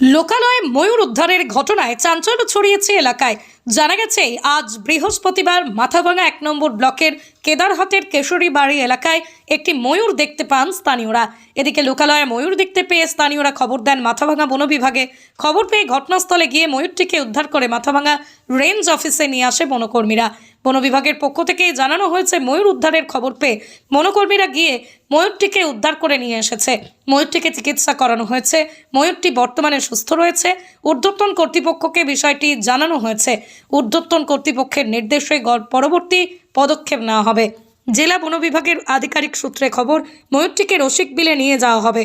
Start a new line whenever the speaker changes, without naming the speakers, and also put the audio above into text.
লোকালয়ে ময়ূর উদ্ধারের ঘটনায় চাঞ্চল্য ছড়িয়েছে এলাকায়। জানা গেছে, আজ বৃহস্পতিবার মাথাভাঙা এক নম্বর ব্লকের কেদারহাটের কেশরী বাড়ি এলাকায় একটি ময়ূর দেখতে পান স্থানীয়রা। এদিকে লোকালয়ে ময়ূর দেখতে পেয়ে স্থানীয়রা খবর দেন মাথাভাঙা বন বিভাগে। খবর পেয়ে ঘটনাস্থলে গিয়ে ময়ূরটিকে উদ্ধার করে মাথাভাঙা রেঞ্জ অফিসে নিয়ে আসে বনকর্মীরা। বন বিভাগের পক্ষ থেকে জানানো হয়েছে, ময়ূর উদ্ধারের খবর পেয়ে বনকর্মীরা গিয়ে ময়ূরটিকে উদ্ধার করে নিয়ে এসেছে। ময়ূরটিকে চিকিৎসা করানো হয়েছে। ময়ূরটি বর্তমানে সুস্থ রয়েছে। ঊর্ধ্বতন কর্তৃপক্ষকে বিষয়টি জানানো হয়েছে। ঊর্ধ্বতন কর্তৃপক্ষের নির্দেশে পরবর্তী পদক্ষেপ নেওয়া হবে। জেলা বন বিভাগের আধিকারিক সূত্রে খবর, ময়ূরটিকে রসিক বিলে নিয়ে যাওয়া হবে।